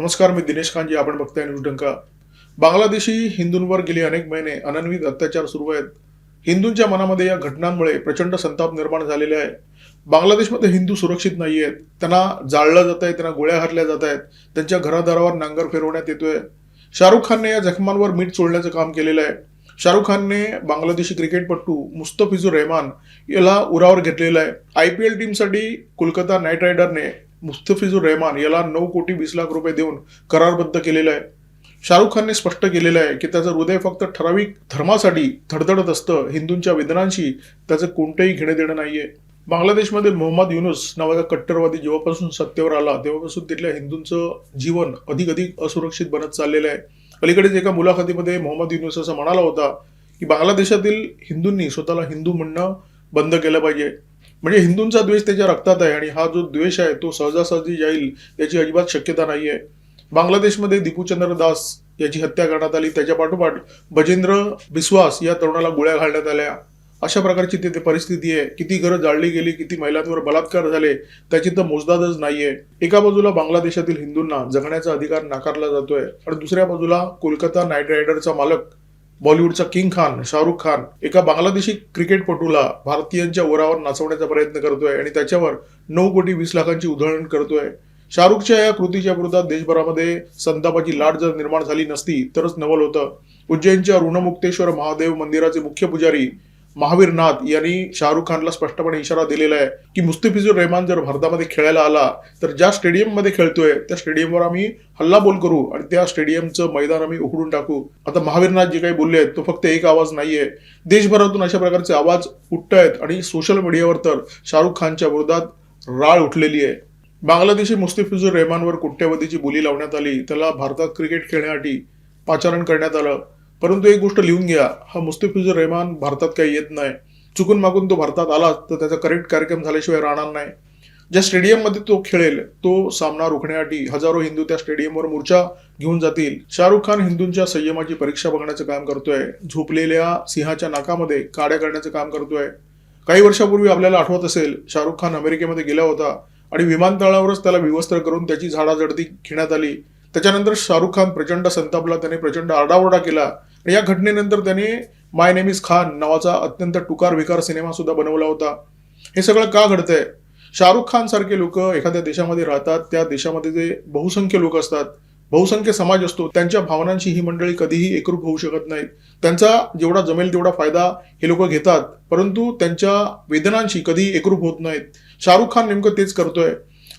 नमस्कार मी दिनेश खानजी आपण बघताय न्यूज डंका. बांगलादेशी हिंदूंवर गेले अनेक महिने अनन्वित अत्याचार सुरू आहेत. हिंदूंच्या मनामध्ये या घटनांमुळे प्रचंड संताप निर्माण झालेले आहे. बांगलादेशमध्ये हिंदू सुरक्षित नाही आहेत त्यांना जाळलं जात आहे त्यांना गोळ्या घातल्या जात आहेत त्यांच्या घरादारावर नांगर फिरवण्यात येतोय. शाहरुख खानने या जखमांवर मीठ सोडण्याचं काम केलेलं आहे. शाहरुख खानने बांगलादेशी क्रिकेटपटू मुस्तफिजुर रहमान याला उरावर घेतलेला आहे. आय पी एल टीमसाठी कोलकाता नाईट रायडरने मुस्तफिजुर रहमान याला नऊ कोटी वीस लाख रुपये देऊन करारबद्ध केलेलं आहे. शाहरुख खानने स्पष्ट केलेलं आहे की त्याचं हृदय फक्त ठराविक धर्मासाठी धडधडत असतं. हिंदूंच्या वेदनांशी त्याचं कोणतंही घेणं देणं नाहीये. बांगलादेशमध्ये मोहम्मद युनुस नावाचा कट्टरवादी जेव्हापासून सत्तेवर आला तेव्हापासून तिथल्या हिंदूंचं जीवन अधिक अधिक असुरक्षित बनत चाललेलं आहे. अलीकडेच एका मुलाखतीमध्ये मोहम्मद युनुस असं म्हणाला होता की बांगलादेशातील हिंदूंनी स्वतःला हिंदू म्हणणं बंद केलं पाहिजे. म्हणजे हिंदूंचा द्वेष त्याच्या रक्तात आहे आणि हा जो द्वेष आहे तो सहजासहजी जाईल याची अजिबात शक्यता नाही आहे बांगलादेशमध्ये दीपूचंद्र दास याची हत्या करण्यात आली. त्याच्या पाठोपाठ बजेंद्र बिस्वास या तरुणाला गोळ्या घालण्यात आल्या. अशा प्रकारची तिथे परिस्थिती आहे. किती घरं जाळली गेली किती महिलांवर बलात्कार झाले त्याची तर मोजदादच नाहीये. एका बाजूला बांगलादेशातील हिंदूंना जगण्याचा अधिकार नाकारला जातोय आणि दुसऱ्या बाजूला कोलकाता नाईट रायडरचा मालक बॉलिवूडचा किंग खान शाहरुख खान एका बांगलादेशी क्रिकेटपटूला भारतीयांच्या वरावर नाचवण्याचा प्रयत्न करतोय आणि त्याच्यावर नऊ कोटी वीस लाखांची उधळण करतोय. शाहरुखच्या या कृतीच्या विरोधात देशभरामध्ये संतापाची लाट जर निर्माण झाली नसती तरच नवल होतं. उज्जैनच्या ऋणमुक्तेश्वर महादेव मंदिराचे मुख्य पुजारी महावीर नाथ यांनी शाहरुख खानला स्पष्टपणे इशारा दिलेला आहे की मुस्तफिजुर रहमान जर भारतामध्ये खेळायला आला तर ज्या स्टेडियममध्ये खेळतोय त्या स्टेडियमवर आम्ही हल्लाबोल करू आणि त्या स्टेडियमचं मैदान आम्ही उघडून टाकू. आता महावीरनाथ जे काही बोलले आहेत तो फक्त एक आवाज नाहीये. देशभरातून अशा प्रकारचे आवाज उठत आहेत आणि सोशल मीडियावर तर शाहरुख खानच्या विरोधात राळ उठलेली आहे. बांगलादेशी मुस्तफिजुर रहमानवर कोट्यवधीची बोली लावण्यात आली. त्याला भारतात क्रिकेट खेळण्यासाठी पाचारण करण्यात आलं. परंतु एक गोष्ट लिहून घ्या. हा मुस्तफिजुर रहमान भारतात काही येत नाही. चुकून मागून तो भारतात आला तर त्याचा करेक्ट कार्यक्रम झाल्याशिवाय राहणार नाही. ज्या स्टेडियममध्ये तो खेळेल तो सामना रोखण्यासाठी हजारो हिंदू त्या स्टेडियमवर मोर्चा घेऊन जातील. शाहरुख खान हिंदूंच्या संयमाची परीक्षा बघण्याचं काम करतोय. झोपलेल्या सिंहाच्या नाकामध्ये काड्या करण्याचं काम करतोय. काही वर्षापूर्वी आपल्याला आठवत असेल शाहरुख खान अमेरिकेमध्ये गेला होता आणि विमानतळावरच त्याला विवस्त्र करून त्याची झाडाझडती घेण्यात आली. त्याच्यानंतर शाहरुख खान प्रचंड संतापला त्याने प्रचंड आरडाओरडा केला. या घटनेनंतर त्याने माय नेम इज खान नावाचा अत्यंत टुकार विकार सिनेमा सुद्धा बनवला होता. हे सगळं का घडतंय? शाहरुख खान सारखे लोक एखाद्या देशामध्ये राहतात त्या देशामध्ये जे बहुसंख्य लोक असतात बहुसंख्य समाज असतो त्यांच्या भावनांशी ही मंडळी कधीही एकरूप होऊ शकत नाहीत त्यांचा जेवढा जमेल तेवढा फायदा हे लोक घेतात परंतु त्यांच्या वेदनांशी कधी एकरूप होत नाहीत. शाहरुख खान नेमकं तेच करतोय.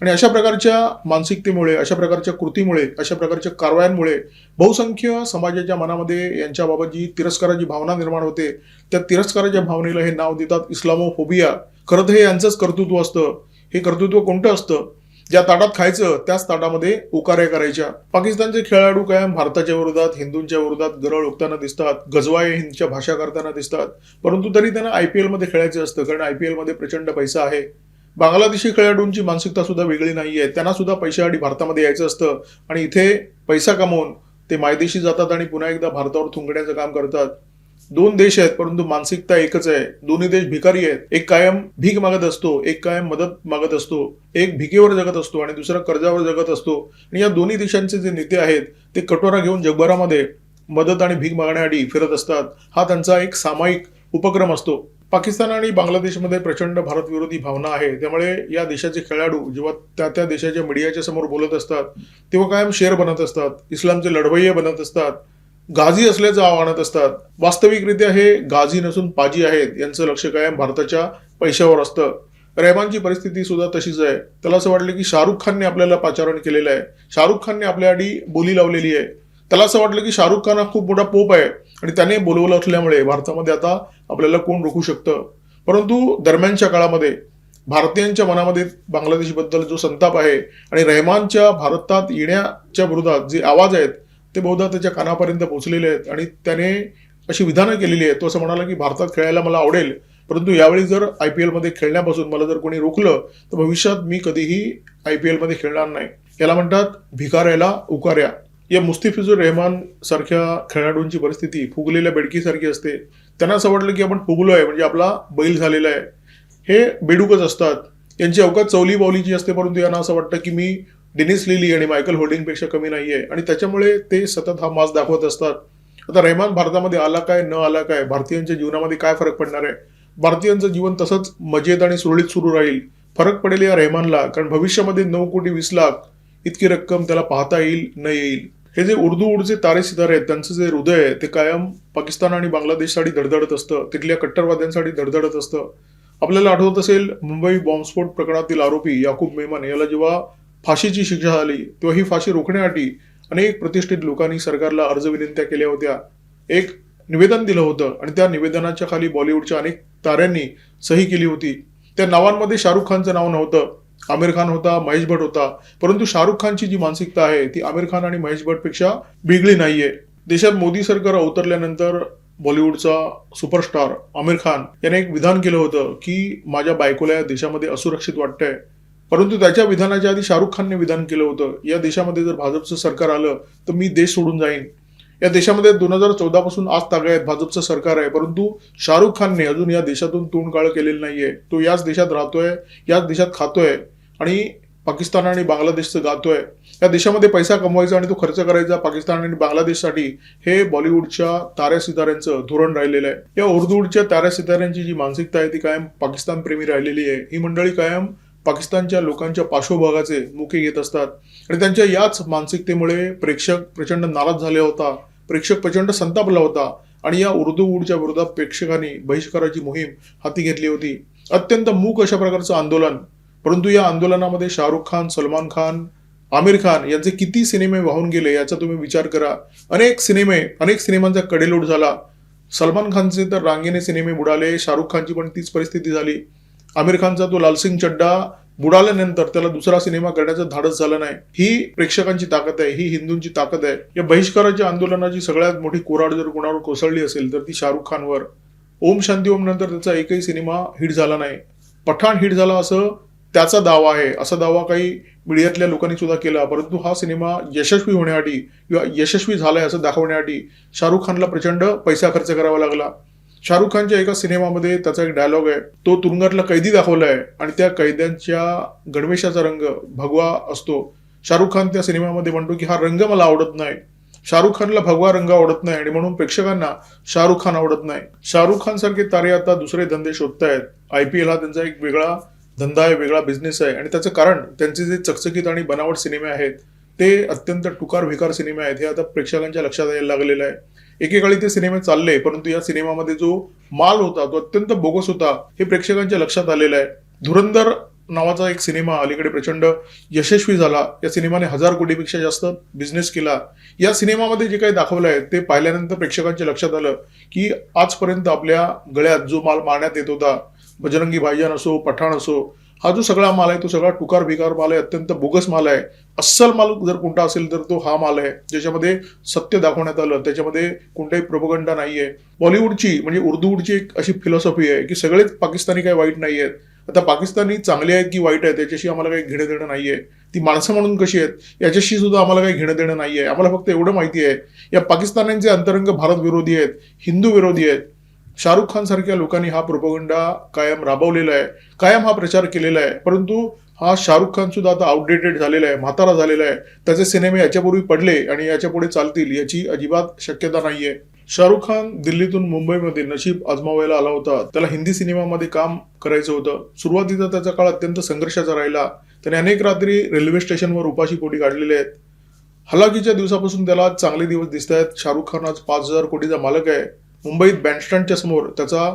आणि अशा प्रकारच्या मानसिकतेमुळे अशा प्रकारच्या कृतीमुळे अशा प्रकारच्या कारवायांमुळे बहुसंख्य समाजाच्या मनामध्ये यांच्याबाबत जी तिरस्काराची भावना निर्माण होते त्या तिरस्काराच्या भावनेला हे नाव देतात इस्लामोफोबिया. खरं तर हे यांचंच कर्तृत्व असतं. हे कर्तृत्व कोणतं असतं? ज्या ताटात खायचं त्याच ताटामध्ये उकाऱ्या करायच्या. पाकिस्तानचे खेळाडू कायम भारताच्या विरोधात हिंदूंच्या विरोधात गरळ उगताना दिसतात गजवाय हिंदच्या भाषा करताना दिसतात. परंतु तरी त्यांना आय पी एलमध्ये खेळायचं असतं कारण आय पी एलमध्ये प्रचंड पैसा आहे. बांगलादेशी खेळाडूंची मानसिकता सुद्धा वेगळी नाही आहे त्यांना सुद्धा पैशासाठी भारतामध्ये यायचं असतं आणि इथे पैसा कमवून ते मायदेशी जातात आणि पुन्हा एकदा भारतावर थुंकण्याचं काम करतात. दोन देश आहेत परंतु मानसिकता एकच आहे. दोन्ही देश भिकारी आहेत. एक कायम भीक मागत असतो एक कायम मदत मागत असतो एक भिकेवर जगत असतो आणि दुसरा कर्जावर जगत असतो. आणि या दोन्ही देशांचे जे नेते आहेत ते कटोरा घेऊन जगभरामध्ये मदत आणि भीक मागण्यासाठी फिरत असतात. हा त्यांचा एक सामायिक उपक्रम असतो. पाकिस्तान आणि बांगलादेशमध्ये प्रचंड भारतविरोधी भावना आहे. त्यामुळे या देशाचे खेळाडू जेव्हा त्या त्या देशाच्या मीडियाच्या समोर बोलत असतात तेव्हा कायम शेर बनत असतात इस्लामचे लढवय्ये बनत असतात गाझी असल्याचं आव्हानात असतात. वास्तविकरित्या हे गाझी नसून पाजी आहेत यांचं लक्ष कायम भारताच्या पैशावर असतं. रेहमानची परिस्थिती सुद्धा तशीच आहे. त्याला असं वाटलं की शाहरुख खानने आपल्याला पाचारण केलेलं आहे. शाहरुख खानने आपल्या आडी बोली लावलेली आहे. त्याला असं वाटलं की शाहरुख खान हा खूप मोठा पोप आहे. आणि त्याने बोलवलं असल्यामुळे भारतामध्ये आता आपल्याला कोण रोखू शकतं? परंतु दरम्यानच्या काळामध्ये भारतीयांच्या मनामध्ये बांगलादेशबद्दल जो संताप आहे आणि रहमानच्या भारतात येण्याच्या विरोधात जे आवाज आहेत ते बहुधा त्याच्या कानापर्यंत पोहोचलेले आहेत. आणि त्याने अशी विधानं केलेली आहेत. तो असं म्हणाला की भारतात खेळायला मला आवडेल परंतु यावेळी जर आय पी एलमध्ये खेळण्यापासून मला जर कोणी रोखलं तर भविष्यात मी कधीही आय पी एलमध्ये खेळणार नाही. याला म्हणतात भिकाऱ्याला उकाऱ्या. या मुस्तिफिजुर रहमान सारख्या खेळाडूंची परिस्थिती फुगलेल्या बेडकीसारखी असते. त्यांना असं वाटलं की आपण फुगलो आहे म्हणजे आपला बैल झालेला आहे. हे बेडूकच असतात. यांची अवकात चौली बावलीची असते परंतु यांना असं वाटतं की मी डेनिस लिली आणि मायकल होल्डिंगपेक्षा कमी नाही आहे आणि त्याच्यामुळे ते सतत हा मास दाखवत असतात. आता रेहमान भारतामध्ये आला काय न आला काय भारतीयांच्या जीवनामध्ये काय फरक पडणार आहे? भारतीयांचं जीवन तसंच मजेत आणि सुरळीत सुरू राहील. फरक पडेल या रेहमानला कारण भविष्यामध्ये नऊ कोटी वीस लाख इतकी रक्कम त्याला पाहता येईल न येईल. हे जे उर्दू उडचे तारे सितारे आहेत त्यांचं जे हृदय आहे ते कायम पाकिस्तान आणि बांगलादेशसाठी धडधडत असतं. तिथल्या कट्टरवाद्यांसाठी धडधडत असतं. आपल्याला आठवत असेल मुंबई बॉम्बस्फोट प्रकरणातील आरोपी याकूब मेमन याला जेव्हा फाशीची शिक्षा झाली तेव्हा ही फाशी रोखण्यासाठी अनेक प्रतिष्ठित लोकांनी सरकारला अर्ज विनंत्या केल्या होत्या. एक निवेदन दिलं होतं आणि त्या निवेदनाच्या खाली बॉलिवूडच्या अनेक ताऱ्यांनी सही केली होती. त्या नावांमध्ये शाहरुख खानचं नाव नव्हतं. आमिर खान होता महेश भट होता. परंतु शाहरुख खानची जी मानसिकता आहे ती आमिर खान आणि महेश भटपेक्षा वेगळी नाहीये. देशात मोदी सरकार अवतरल्यानंतर बॉलिवूडचा सुपरस्टार आमिर खान याने एक विधान केलं होतं की माझ्या बायकोला या देशामध्ये असुरक्षित वाटतंय. परंतु त्याच्या विधानाच्या आधी शाहरुख खानने विधान केलं होतं. या देशामध्ये जर भाजपचं सरकार आलं तर मी देश सोडून जाईन. या देशामध्ये दोन हजार चौदा पासून आज तागायत भाजपचं सरकार आहे. परंतु शाहरुख खानने अजून या देशातून तोंड काळ केलेलं नाहीये. तो याच देशात राहतोय याच देशात खातोय आणि पाकिस्तान आणि बांगलादेशचं गातोय. या देशामध्ये पैसा कमवायचा आणि तो खर्च करायचा पाकिस्तान आणि बांगलादेशसाठी हे बॉलिवूडच्या ताऱ्या सिताऱ्यांचं धोरण राहिलेलं आहे. या उर्दूडच्या ताऱ्या सिताऱ्यांची जी मानसिकता आहे ती कायम पाकिस्तान प्रेमी राहिलेली आहे. ही मंडळी कायम पाकिस्तानच्या लोकांच्या पार्श्वभागाचे मुके घेत असतात. आणि त्यांच्या याच मानसिकतेमुळे प्रेक्षक प्रचंड नाराज झाले होता. प्रेक्षक प्रचंड संतापला होता आणि या उर्दू वूडच्या विरोधात प्रेक्षकांनी बहिष्काराची मोहीम हाती घेतली होती. अत्यंत मूक अशा प्रकारचं आंदोलन. परंतु या आंदोलनामध्ये शाहरुख खान सलमान खान आमिर खान यांचे किती सिनेमे वाहून गेले याचा तुम्ही विचार करा. अनेक सिनेमे अनेक सिनेमांचा कडेलोट झाला. सलमान खानचे तर रांगेने सिनेमे बुडाले शाहरुख खानची पण तीच परिस्थिती झाली. आमिर खानचा तो लालसिंग चड्डा बुडाल्यानंतर त्याला दुसरा सिनेमा करण्याचं धाडस झालं नाही. ही प्रेक्षकांची ताकद आहे ही हिंदूंची ताकद आहे. या बहिष्काराच्या आंदोलनाची सगळ्यात मोठी कोराड जर कुणावर कोसळली असेल तर ती शाहरुख खानवर. ओम शांती ओम नंतर त्याचा एकही सिनेमा हिट झाला नाही. पठाण हिट झाला असं त्याचा दावा आहे असा दावा काही मीडियातल्या लोकांनी सुद्धा केला. परंतु हा सिनेमा यशस्वी होण्यासाठी किंवा यशस्वी झालाय असं दाखवण्यासाठी शाहरुख खानला प्रचंड पैसा खर्च करावा लागला. शाहरुख खानच्या एका सिनेमामध्ये त्याचा एक डायलॉग आहे तो तुरुंगातला कैदी दाखवलाय आणि त्या कैद्यांच्या गणवेशाचा रंग भगवा असतो. शाहरुख खान त्या सिनेमामध्ये म्हणतो की हा रंग मला आवडत नाही. शाहरुख खानला भगवा रंग आवडत नाही आणि म्हणून प्रेक्षकांना शाहरुख खान आवडत नाही. शाहरुख खान सारखे तारे आता दुसरे धंदे शोधतायत. आय पी एल हा त्यांचा एक वेगळा धंदा आहे वेगळा बिझनेस आहे आणि त्याचं कारण त्यांचे जे चकचकीत आणि बनावट सिनेमे आहेत ते अत्यंत टुकार भिकार सिनेमे आहेत हे आता प्रेक्षकांच्या लक्षात यायला लागलेलं आहे. एकेकाळी ते सिनेमे चालले परंतु या सिनेमामध्ये जो माल होता तो अत्यंत बोगस होता हे प्रेक्षकांच्या लक्षात आलेलं आहे. धुरंधर नावाचा एक सिनेमा अलीकडे प्रचंड यशस्वी झाला. या सिनेमाने हजार कोटीपेक्षा जास्त बिझनेस केला. या सिनेमामध्ये जे काही दाखवलं आहे ते पाहिल्यानंतर प्रेक्षकांच्या लक्षात आलं की आजपर्यंत आपल्या गळ्यात जो माल मारण्यात येत होता बजरंगी भाईजान असो पठाण असो हा जो सगळा माल आहे तो सगळा टुकार भिकार माल आहे अत्यंत बोगस माल आहे. अस्सल माल जर कोणता असेल तर तो हा माल आहे ज्याच्यामध्ये सत्य दाखवण्यात आलं त्याच्यामध्ये कोणताही प्रोपगंडा नाहीये. बॉलिवूडची म्हणजे उर्दूवूडची एक अशी फिलॉसॉफी आहे की सगळेच पाकिस्तानी काही वाईट नाही आहेत आता पाकिस्तानी चांगले आहेत की वाईट आहेत याच्याशी आम्हाला काही घेणं देणं नाहीये. ती माणसं म्हणून कशी आहेत याच्याशी सुद्धा आम्हाला काही घेणं देणं नाहीये. आम्हाला फक्त एवढं माहिती आहे या पाकिस्तान्यांचे अंतरंग भारत विरोधी आहेत हिंदू विरोधी आहेत. शाहरुख खान सारख्या लोकांनी हा प्रोपोगंडा कायम राबवलेला आहे कायम हा प्रचार केलेला आहे परंतु हा शाहरुख खान सुद्धा आता आउटडेटेड झालेला आहे म्हातारा झालेला आहे. त्याचे सिनेमे याच्यापूर्वी पडले आणि याच्यापुढे चालतील याची अजिबात शक्यता नाहीये. शाहरुख खान दिल्लीतून मुंबईमध्ये नशीब आजमावायला आला होता. त्याला हिंदी सिनेमामध्ये काम करायचं होतं. सुरुवातीचा त्याचा काळ अत्यंत संघर्षाचा राहिला. त्याने अनेक रात्री रेल्वे स्टेशनवर उपाशी पोटी काढलेले आहेत. हलाकीच्या दिवसापासून त्याला चांगले दिवस दिसत आहेत शाहरुख खान आज पाच हजार कोटीचा मालक आहे. मुंबईत बँडस्टँडच्या समोर त्याचा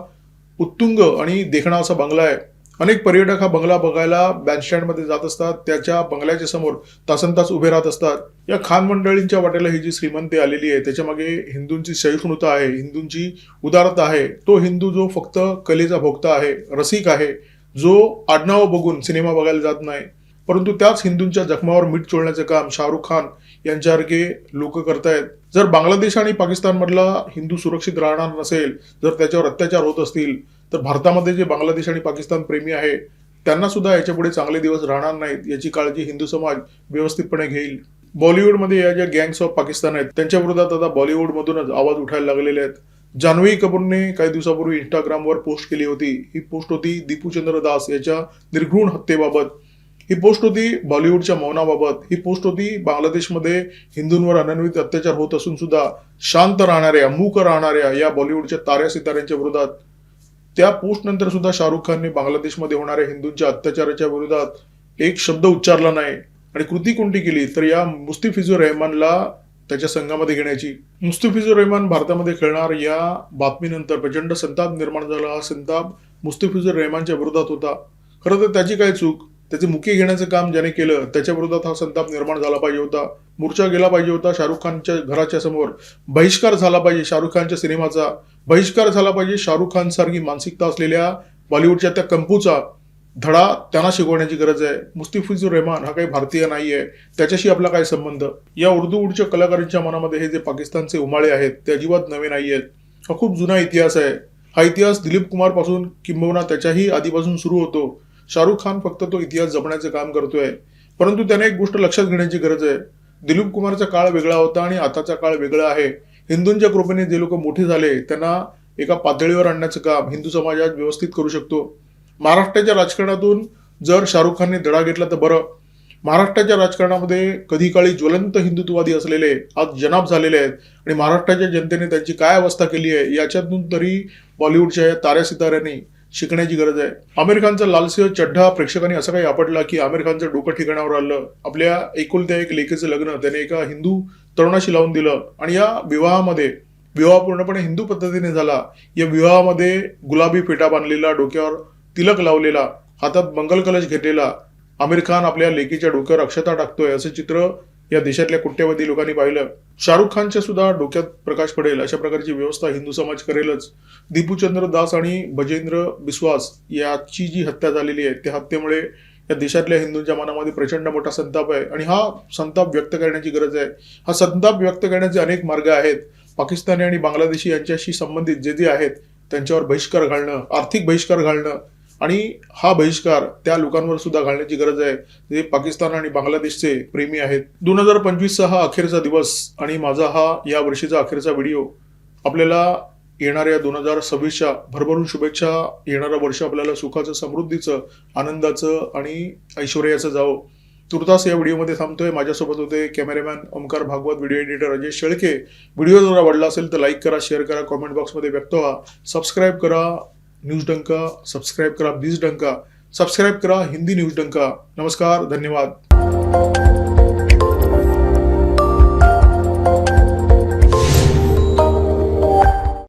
उत्तुंग आणि देखणा असा बंगला आहे. अनेक पर्यटक हा बंगला बघायला बँडस्टँडमध्ये जात असतात. त्याच्या बंगल्याच्या समोर तासन तास उभे राहत असतात. या खान मंडळींच्या वाटेला ही जी श्रीमंती आलेली आहे त्याच्यामागे हिंदूंची सहिष्णुता आहे हिंदूंची उदारता आहे. तो हिंदू जो फक्त कलेचा भोगता आहे रसिक आहे जो आडनाव बघून सिनेमा बघायला जात नाही परंतु त्याच हिंदूंच्या जखमावर मीठ चोळण्याचं काम शाहरुख खान यांच्यासारखे लोक करतायत. जर बांगलादेश आणि पाकिस्तानमधला हिंदू सुरक्षित राहणार नसेल जर त्याच्यावर अत्याचार होत असतील तर भारतामध्ये जे बांगलादेश आणि पाकिस्तान प्रेमी आहे त्यांना सुद्धा याच्यापुढे चांगले दिवस राहणार नाहीत याची काळजी हिंदू समाज व्यवस्थितपणे घेईल. बॉलिवूडमध्ये या ज्या गँग्स ऑफ पाकिस्तान आहेत त्यांच्या विरोधात आता बॉलिवूडमधूनच आवाज उठायला लागलेले आहेत. जान्हवी कपूरने काही दिवसापूर्वी इंस्टाग्रामवर पोस्ट केली होती. ही पोस्ट होती दीपूचंद्र दास याच्या निर्घृण हत्येबाबत. ही पोस्ट होती बॉलिवूडच्या मौनाबाबत. ही पोस्ट होती बांगलादेशमध्ये हिंदूंवर अनन्वित अत्याचार होत असून सुद्धा शांत राहणाऱ्या मूक राहणाऱ्या या बॉलिवूडच्या ताऱ्या सिताऱ्यांच्या विरोधात. त्या पोस्ट नंतर सुद्धा शाहरुख खानने बांगलादेशमध्ये होणाऱ्या हिंदूंच्या अत्याचाराच्या विरोधात एक शब्द उच्चारला नाही. आणि कृती कोणती केली? तर या मुस्तिफिजूर रहमानला त्याच्या संघामध्ये घेण्याची. मुस्तिफिजूर रहमान भारतामध्ये खेळणार या बातमीनंतर प्रचंड संताप निर्माण झाला. हा संताप मुस्तिफिजूर रहमानच्या विरोधात होता. खरं तर त्याची काय चूक? त्याचे मुके घेण्याचं काम ज्याने केलं त्याच्या विरोधात हा संताप निर्माण झाला पाहिजे होता. मोर्चा गेला पाहिजे होता शाहरुख खानच्या घराच्या समोर. बहिष्कार झाला पाहिजे शाहरुख खानच्या सिनेमाचा. बहिष्कार झाला पाहिजे शाहरुख खान सारखी मानसिकता असलेल्या बॉलिवूडच्या त्या कंपूचा धडा त्यांना शिकवण्याची गरज आहे. मुस्तिफिजूर रहमान हा काही भारतीय नाही आहे त्याच्याशी आपला काय संबंध? या उर्दू उडच्या कलाकारांच्या मनामध्ये हे जे पाकिस्तानचे उमाळे आहेत ते अजिबात नवे नाही आहेत हा खूप जुना इतिहास आहे. हा इतिहास दिलीप कुमारपासून किंबहुना त्याच्याही आधीपासून सुरू होतो. शाहरुख खान फक्त तो इतिहास जपण्याचं काम करतोय. परंतु त्याने एक गोष्ट लक्षात घेण्याची गरज आहे. दिलीप कुमारचा काळ वेगळा होता आणि आताचा काळ वेगळा आहे. हिंदूंच्या कृपेने जे लोक मोठे झाले त्यांना एका पातळीवर आणण्याचं काम हिंदू समाजात व्यवस्थित करू शकतो. महाराष्ट्राच्या राजकारणातून जर शाहरुख खानने धडा घेतला तर बरं. महाराष्ट्राच्या राजकारणामध्ये कधी काळी ज्वलंत हिंदुत्ववादी असलेले आज जनाब झालेले आहेत. आणि महाराष्ट्राच्या जनतेने त्यांची काय अवस्था केली आहे याच्यातून तरी बॉलिवूडच्या या ताऱ्या सिताऱ्यांनी शिकण्याची गरज आहे. आमिर खानचा लालसिंह चड्ढा प्रेक्षकांनी असं काही आपटला की आमिर खानचं डोकं ठिकाणावर आलं. आपल्या एकुलत्या एक लेकीचं लग्न त्याने एका हिंदू तरुणाशी लावून दिलं. आणि या विवाहामध्ये विवाह पूर्णपणे हिंदू पद्धतीने झाला. या विवाहामध्ये गुलाबी फेटा बांधलेला डोक्यावर तिलक लावलेला हातात मंगल कलश घेतलेला आमिर खान आपल्या लेकीच्या डोक्यावर अक्षता टाकतोय असं चित्र या देशातल्या कुट्टेवादी लोकांनी पाहिलं शाहरुख खानच्या सुद्धा डोक्यात प्रकाश पडेल अशा प्रकारची व्यवस्था हिंदू समाज करेलच. दीपूचंद्र दास आणि बजेंद्र बिस्वास याची जी हत्या झालेली आहे त्या हत्येमुळे या देशातल्या हिंदूंच्या मनामध्ये प्रचंड मोठा संताप आहे. आणि हा संताप व्यक्त करण्याची गरज आहे. हा संताप व्यक्त करण्याचे अनेक मार्ग आहेत. पाकिस्तानी आणि बांगलादेशी यांच्याशी संबंधित जे जे आहेत त्यांच्यावर बहिष्कार घालणं आर्थिक बहिष्कार घालणं आणि हा बहिष्कार त्या लोकांवर सुद्धा घालण्याची गरज आहे. जे पाकिस्तान आणि बांगलादेशचे प्रेमी आहेत. दोन हजार पंचवीसचा हा अखेरचा दिवस आणि माझा हा या वर्षीचा अखेरचा व्हिडिओ आपल्याला येणाऱ्या दोन हजार सव्वीसच्या भरभरून शुभेच्छा येणारं वर्ष आपल्याला सुखाचं समृद्धीचं आनंदाचं आणि ऐश्वर्याचं जावं. तुर्तास या व्हिडिओमध्ये थांबतोय. माझ्यासोबत होते cameraman Omkar Bhagwat video editor Ajay Shelke. Video जर आवडला असेल तर लाईक करा शेअर करा कॉमेंट बॉक्समध्ये व्यक्त व्हा. सबस्क्राईब करा. न्यूज डंका सबस्क्राईब करा बीज डंका. सबस्क्राईब करा हिंदी न्यूज डंका. नमस्कार धन्यवाद.